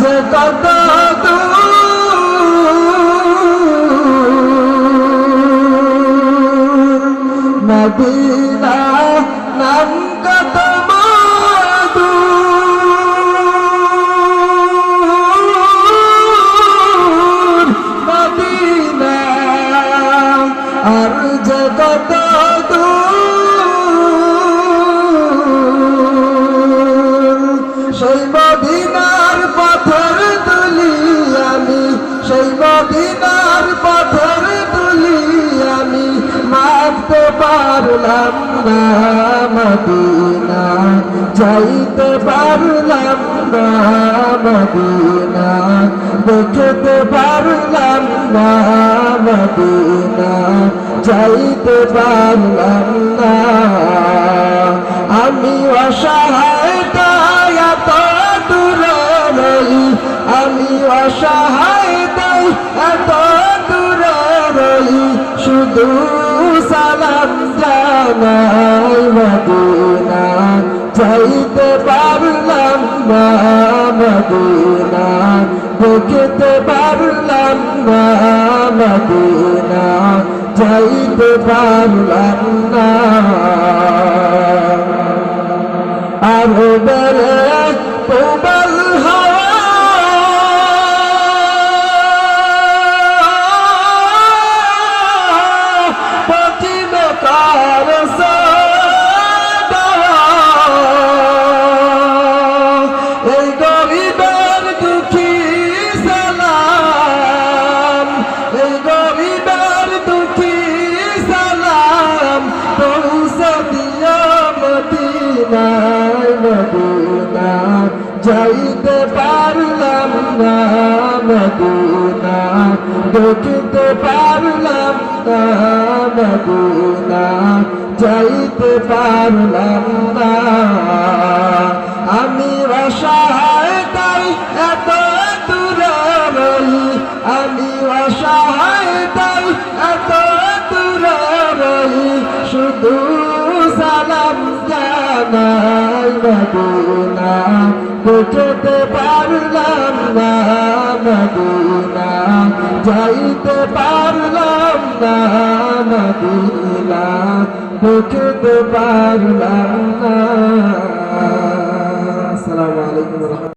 যে কত মদিনা নাম কত মদিনা আর যে কত দূর মদিনার পথর তুলি আমি মারতে পারলাম না মদিনা না মদিনা, দেখতে পারলাম না মদিনা, যাইতে পারলাম না। আমি অসহায় দূরে আমি অসহায় শুধু সালাম জানাই মদিনা যাইতে পারলাম না মদিনা, দেখতে পারলাম না মদিনা যাইতে পারলাম না। আর বেড়ে মদিনা যাইতে পারলাম না মদিনা দেখিতে পারলাম না মদিনা যাইতে পারলাম না। আমি অসহায় এত আমি অসহায় এত দূরে শুধু সালাম জানাই। মদিনা বুঝতে পারলাম না মদিনা যাইতে পারলাম না মদিনা বুঝতে পারলাম না। আসসালামু আলাইকুম